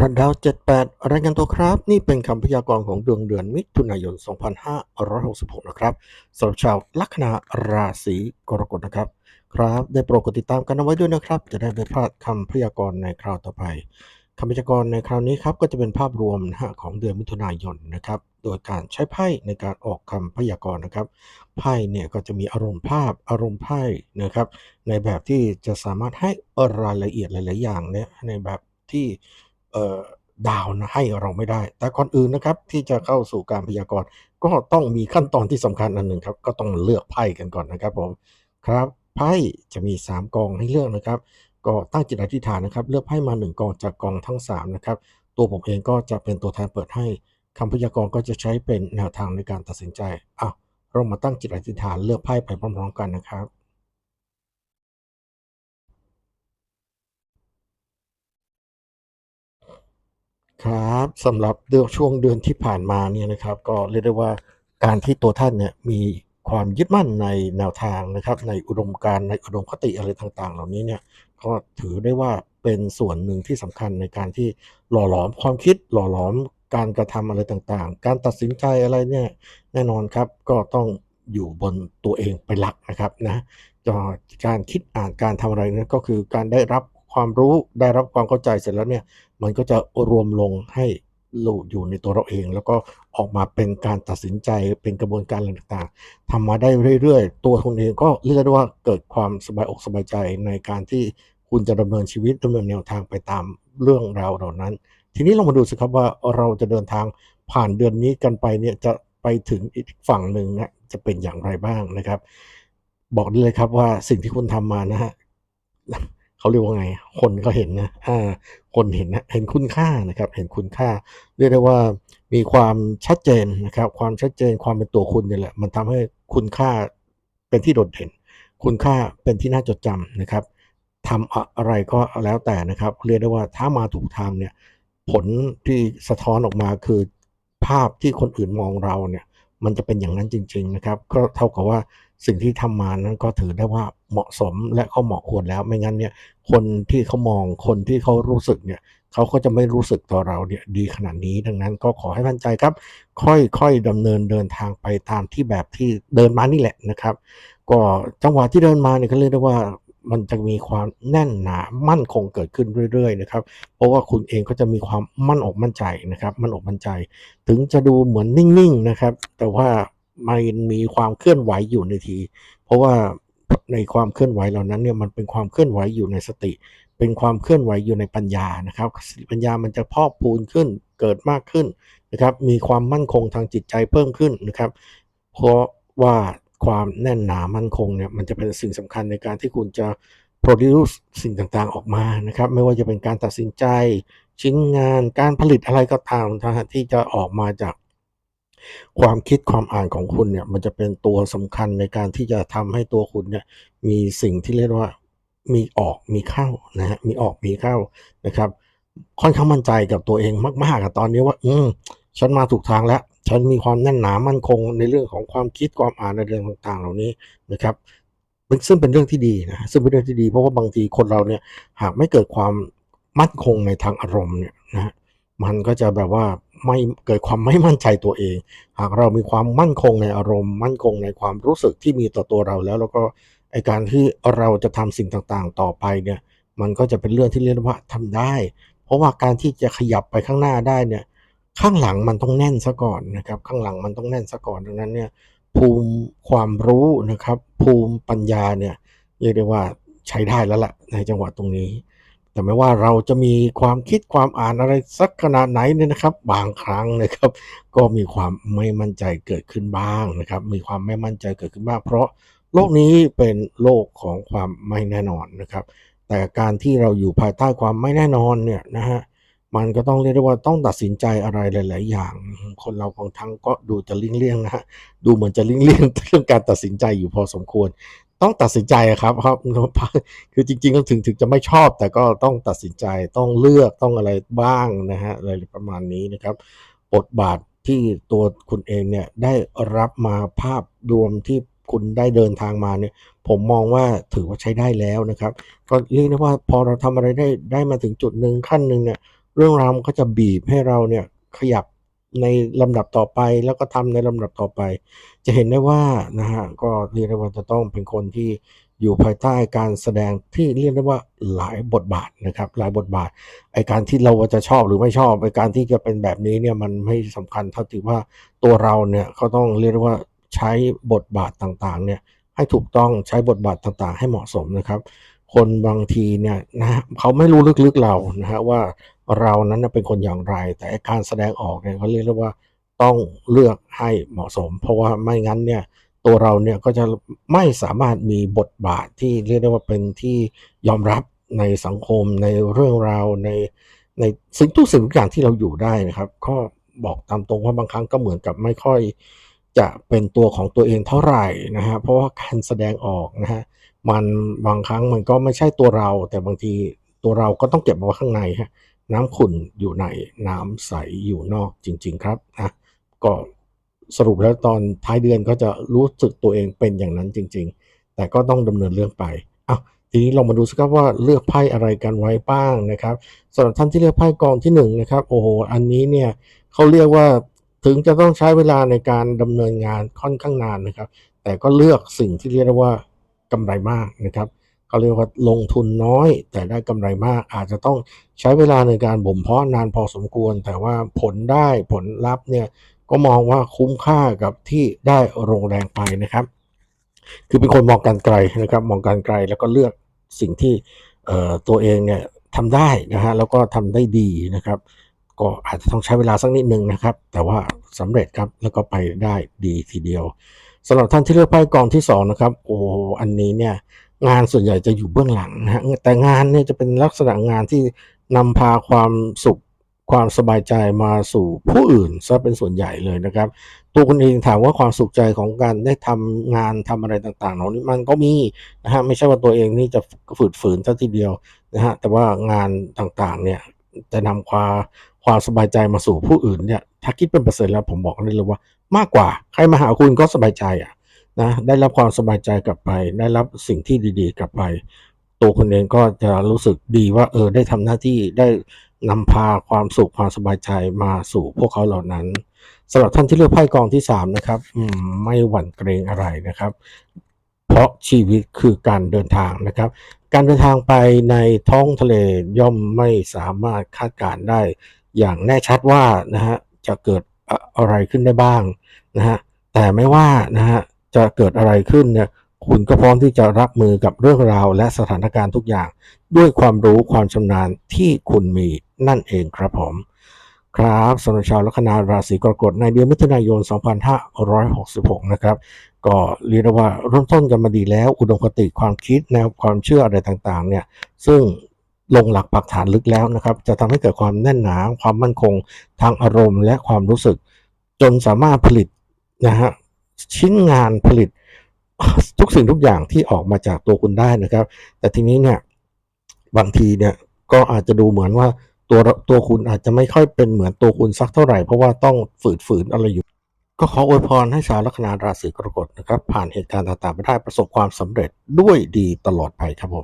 รันดาว 78 รายงานตัวครับ นี่เป็นคำพยากรณ์ของดวงเดือนมิถุนายน 2566 นะครับสำหรับชาวลัคนาราศีกรกฎนะครับ ครับ ได้โปรดกดติดตามกันเอาไว้ด้วยนะครับ จะได้ไม่พลาดคำพยากรณ์ในคราวต่อไปคำพยากรณ์ในคราวนี้ครับก็จะเป็นภาพรวมนะฮะของเดือนมิถุนายนนะครับ โดยการใช้ไพ่ในการออกคำพยากรณ์นะครับไพ่เนี่ยก็จะมีอารมณ์ภาพอารมณ์ไพ่นะครับ ในแบบที่จะสามารถให้รายละเอียดหลาย ๆ อย่างเนี่ยในแบบที่ ดาวนะให้เราไม่ได้ แต่ก่อนอื่นนะครับที่จะเข้าสู่การพยากรณ์ก็ต้องมีขั้นตอนที่สำคัญอันหนึ่งครับ ก็ต้องเลือกไพ่กันก่อนนะครับผมครับไพ่จะมี 3กองให้เลือกนะครับ ก็ตั้งจิตอธิษฐานนะครับ เลือกไพ่มา 1กองจากกองทั้ง3นะครับตัวผมเองก็จะเป็นตัวแทนเปิดให้คำพยากรณ์ก็จะใช้เป็นแนวทางในการตัดสินใจอะเรามาตั้งจิตอธิษฐานเลือกไพ่ไปพร้อมๆกันนะครับ ครับสำหรับเดือนช่วงเดือนที่ผ่านมาเนี่ยนะครับก็เรียกได้ว่าการที่ตัวท่านเนี่ยมีความยึดมั่นในแนวทางนะครับ ในอุดมการณ์ในอุดมคติอะไรต่าง ๆ เหล่านี้เนี่ยก็ถือได้ว่าเป็นส่วนหนึ่งที่สำคัญในการที่หล่อหลอมความคิดหล่อหลอมการกระทำอะไรต่างๆ การตัดสินใจอะไรเนี่ยแน่นอนครับก็ต้องอยู่บนตัวเองเป็นหลักนะครับนะก็การคิดอ่านการทำอะไรนี่ยก็คือการได้รับ ความรู้ได้รับความเข้าใจเสร็จแล้วเนี่ยมันก็จะรวมลงให้อยู่ในตัวเราเอง แล้วก็ออกมาเป็นการตัดสินใจเป็นกระบวนการอะไรต่างๆทำมาได้เรื่อยๆ ตัวคุณเองก็เรียกได้ว่าเกิดความสบายอกสบายใจในการที่คุณจะดำเนินชีวิตดำเนินแนวทางไปตามเรื่องราวเหล่านั้น ทีนี้เรามาดูสิครับว่าเราจะเดินทางผ่านเดือนนี้กันไปเนี่ยจะไปถึงอีกฝั่งหนึ่งนะจะเป็นอย่างไรบ้างนะครับ บอกได้เลยครับว่าสิ่งที่คุณทำมานะฮะ เขาเรียกว่าไง คนก็เห็นนะอ่าคนเห็นนะเห็นคุณค่านะครับ เห็นคุณค่า เรียกได้ว่ามีความชัดเจนนะครับ ความชัดเจนความเป็นตัวคุณเนี่ยแหละ มันทำให้คุณค่าเป็นที่โดดเด่น คุณค่าเป็นที่น่าจดจำนะครับทำอะไรก็แล้วแต่นะครับ เรียกได้ว่าถ้ามาถูกทางเนี่ย ผลที่สะท้อนออกมาคือภาพที่คนอื่นมองเราเนี่ย มันจะเป็นอย่างนั้นจริง ๆ นะครับ ก็เท่ากับว่าสิ่งที่ทำมานั้นก็ถือได้ว่า เหมาะสมและก็เหมาะควรแล้ว ไม่งั้นเนี่ยคนที่เขามองคนที่เขารู้สึกเนี่ยเขาก็จะไม่รู้สึกต่อเราเนี่ยดีขนาดนี้ดังนั้นก็ขอให้มั่นใจครับ ค่อยๆดำเนินเดินทางไปตามที่แบบที่เดินมานี่แหละนะครับ ก็จังหวะที่เดินมาเนี่ยก็เรียกได้ว่ามันจะมีความแน่นหนามั่นคงเกิดขึ้นเรื่อยๆนะครับ เพราะว่าคุณเองก็จะมีความมั่นอกมั่นใจนะครับ มั่นอกมั่นใจ ถึงจะดูเหมือนนิ่งๆนะครับ แต่ว่ามันมีความเคลื่อนไหวอยู่ในที เพราะว่า ในความเคลื่อนไหวเหล่านั้นเนี่ยมันเป็นความเคลื่อนไหวอยู่ในสติ เป็นความเคลื่อนไหวอยู่ในปัญญานะครับสติปัญญามันจะพอกพูนขึ้นเกิดมากขึ้นนะครับ มีความมั่นคงทางจิตใจเพิ่มขึ้นนะครับ เพราะว่าความแน่นหนามั่นคงเนี่ยมันจะเป็นสิ่งสำคัญในการที่คุณจะ produce สิ่งต่างๆออกมานะครับ ไม่ว่าจะเป็นการตัดสินใจ ชิ้นงานการผลิตอะไรก็ตามนะฮะที่จะออกมาจาก ความคิดความอ่านของคุณเนี่ยมันจะเป็นตัวสำคัญในการที่จะทำให้ตัวคุณเนี่ยมีสิ่งที่เรียกว่ามีออกมีเข้านะฮะมีออกมีเข้านะครับ ค่อนข้างมั่นใจกับตัวเองมากๆอะตอนนี้ว่า อืมฉันมาถูกทางแล้ว ฉันมีความแน่นหนามั่นคงในเรื่องของความคิดความอ่านในเรื่องต่างๆ เหล่านี้นะครับซึ่งเป็นเรื่องที่ดีนะซึ่งเป็นเรื่องที่ดีเพราะว่าบางทีคนเราเนี่ยหากไม่เกิดความมั่นคงในทางอารมณ์เนี่ยนะฮะมันก็จะแบบว่า ไม่เกิดความไม่มั่นใจตัวเอง หากเรามีความมั่นคงในอารมณ์ มั่นคงในความรู้สึกที่มีต่อตัวเราแล้ว แล้วก็ไอการที่เราจะทำสิ่งต่างๆ ต่อไปเนี่ย มันก็จะเป็นเรื่องที่เรียกว่าทำได้ เพราะว่าการที่จะขยับไปข้างหน้าได้เนี่ยข้างหลังมันต้องแน่นซะก่อนนะครับ ข้างหลังมันต้องแน่นซะก่อนดังนั้นเนี่ยภูมิความรู้นะครับ ภูมิปัญญาเนี่ยเรียกได้ว่าใช้ได้แล้วล่ะในจังหวะตรงนี้ แต่ไม่ว่าเราจะมีความคิดความอ่านอะไรสักขนาดไหนเนี่ยนะครับ บางครั้งนะครับ ก็มีความไม่มั่นใจเกิดขึ้นบ้างนะครับ มีความไม่มั่นใจเกิดขึ้นบ้าง เพราะโลกนี้เป็นโลกของความไม่แน่นอนนะครับ แต่การที่เราอยู่ภายใต้ความไม่แน่นอนเนี่ยนะฮะมันก็ต้องเรียกได้ว่าต้องตัดสินใจอะไรหลาย ๆ อย่าง คนเราบางครั้งก็ดูจะเลี่ยงๆนะฮะดูเหมือนจะเลี่ยงๆเรื่องการตัดสินใจอยู่พอสมควร ต้องตัดสินใจครับครับคือจริงๆก็ถึงถึงจะไม่ชอบ แต่ก็ต้องตัดสินใจต้องเลือกต้องอะไรบ้างนะฮะอะไรประมาณนี้นะครับบทบาทที่ตัวคุณเองเนี่ยได้รับมาภาพรวมที่คุณได้เดินทางมาเนี่ย ผมมองว่าถือว่าใช้ได้แล้วนะครับ ก็เรียกได้ว่าพอเราทำอะไรได้ได้มาถึงจุดหนึ่งขั้นหนึ่งเนี่ย เรื่องราวมันก็จะบีบให้เราเนี่ยขยับ ในลำดับต่อไปแล้วก็ทำในลำดับต่อไป จะเห็นได้ว่านะฮะก็เรียกได้ว่าจะต้องเป็นคนที่อยู่ภายใต้การแสดงที่เรียกได้ว่าหลายบทบาทนะครับ หลายบทบาทไอการที่เราจะชอบหรือไม่ชอบไอการที่จะเป็นแบบนี้เนี่ยมันไม่สำคัญเท่าที่ว่าตัวเราเนี่ยเขาต้องเรียกได้ว่าใช้บทบาทต่างๆเนี่ยให้ถูกต้องใช้บทบาทต่างๆ ให้เหมาะสมนะครับ คนบางทีเนี่ยนะเขาไม่รู้ลึกๆเรานะฮะว่า เรานั้นเป็นคนอย่างไร แต่การแสดงออกเนี่ยเขาเรียกว่าต้องเลือกให้เหมาะสม เพราะว่าไม่งั้นเนี่ยตัวเราเนี่ยก็จะไม่สามารถมีบทบาทที่เรียกได้ว่าเป็นที่ยอมรับในสังคมในเรื่องราวในในสิ่งทุกสิ่งทุกอย่างที่เราอยู่ได้นะครับ ก็บอกตามตรงว่าบางครั้งก็เหมือนกับไม่ค่อยจะเป็นตัวของตัวเองเท่าไหร่นะฮะเพราะว่าการแสดงออกนะฮะมันบางครั้งมันก็ไม่ใช่ตัวเรา แต่บางทีตัวเราก็ต้องเก็บเอาไว้ข้างในฮะ น้ำขุ่นอยู่ในน้ำใสอยู่นอกจริง ๆ ครับนะก็สรุปแล้วตอนท้ายเดือนก็จะรู้สึกตัวเองเป็นอย่างนั้นจริง ๆ แต่ก็ต้องดำเนินเรื่องไปอ้าวทีนี้เรามาดูสิครับว่าเลือกไพ่อะไรกันไว้บ้างนะครับสำหรับท่านที่เลือกไพ่กองที่หนึ่งนะครับโอ้โหอันนี้เนี่ยเขาเรียกว่าถึงจะต้องใช้เวลาในการดำเนินงานค่อนข้างนานนะครับ แต่ก็เลือกสิ่งที่เรียกว่ากำไรมากนะครับ เขาเรียกว่าลงทุนน้อย แต่ได้กำไรมาก อาจจะต้องใช้เวลาในการบ่มเพาะนานพอสมควร แต่ว่าผลได้ผลลัพธ์เนี่ยก็มองว่าคุ้มค่ากับที่ได้ลงแรงไปนะครับ คือเป็นคนมองการไกลนะครับ มองการไกลแล้วก็เลือกสิ่งที่ตัวเองเนี่ยทำได้นะฮะแล้วก็ทำได้ดีนะครับ ก็อาจจะต้องใช้เวลาสักนิดนึงนะครับ แต่ว่าสำเร็จครับแล้วก็ไปได้ดีทีเดียวสำหรับท่านที่เลือกไพ่กองที่สองนะครับโอ้อันนี้เนี่ย งานส่วนใหญ่จะอยู่เบื้องหลังนะฮะแต่งานเนี่ยจะเป็นลักษณะงานที่นำพาความสุขความสบายใจมาสู่ผู้อื่นซะเป็นส่วนใหญ่เลยนะครับ ตัวคุณเองถามว่าความสุขใจของการได้ทำงานทำอะไรต่างๆเหล่านี้มันก็มีนะฮะไม่ใช่ว่าตัวเองนี่จะฝืดฝืนซะทีเดียวนะฮะแต่ว่างานต่างๆเนี่ยจะนำความความสบายใจมาสู่ผู้อื่นเนี่ยถ้าคิดเป็นเปอร์เซ็นต์แล้วผมบอกได้เลยว่ามากกว่า ใครมาหาคุณก็สบายใจอะ นะได้รับความสบายใจกลับไป ได้รับสิ่งที่ดีๆ กลับไป ตัวคุณเองก็จะรู้สึกดีว่าเออได้ทำหน้าที่ได้นำพาความสุขความสบายใจมาสู่พวกเขาเหล่านั้นสำหรับท่านที่เลือกไพ่กองที่สามนะครับไม่หวั่นเกรงอะไรนะครับ เพราะชีวิตคือการเดินทางนะครับ การเดินทางไปในท้องทะเลย่อมไม่สามารถคาดการได้ อย่างแน่ชัดว่านะฮะจะเกิดอะไรขึ้นได้บ้างนะฮะแต่ไม่ว่านะฮะ จะเกิดอะไรขึ้นเนี่ยคุณก็พร้อมที่จะรับมือกับเรื่องราวและสถานการณ์ทุกอย่าง ด้วยความรู้ความชำนาญที่คุณมีนั่นเองครับผม ครับสำหรับชาวลัคนาราศีกรกฎในเดือนมิถุนายน 2566 นะครับ ก็เรียกว่าเริ่มต้นกันมาดีแล้ว อุดมคติความคิดแนวความเชื่ออะไรต่างๆ เนี่ย ซึ่งลงหลักปักฐานลึกแล้วนะครับ จะทำให้เกิดความแน่นหนาความมั่นคง ทางอารมณ์และความรู้สึก จนสามารถผลิตนะฮะ ชิ้นงานผลิตทุกสิ่งทุกอย่างที่ออกมาจากตัวคุณได้นะครับ แต่ทีนี้เนี่ยบางทีเนี่ยก็อาจจะดูเหมือนว่าตัวตัวคุณอาจจะไม่ค่อยเป็นเหมือนตัวคุณสักเท่าไหร่ เพราะว่าต้องฝืดฝืนอะไรอยู่ ก็ขออวยพรให้ชาวลัคนาราศีกรกฎนะครับ ผ่านเหตุการณ์ต่างๆไปได้ประสบความสำเร็จด้วยดีตลอดไปครับผม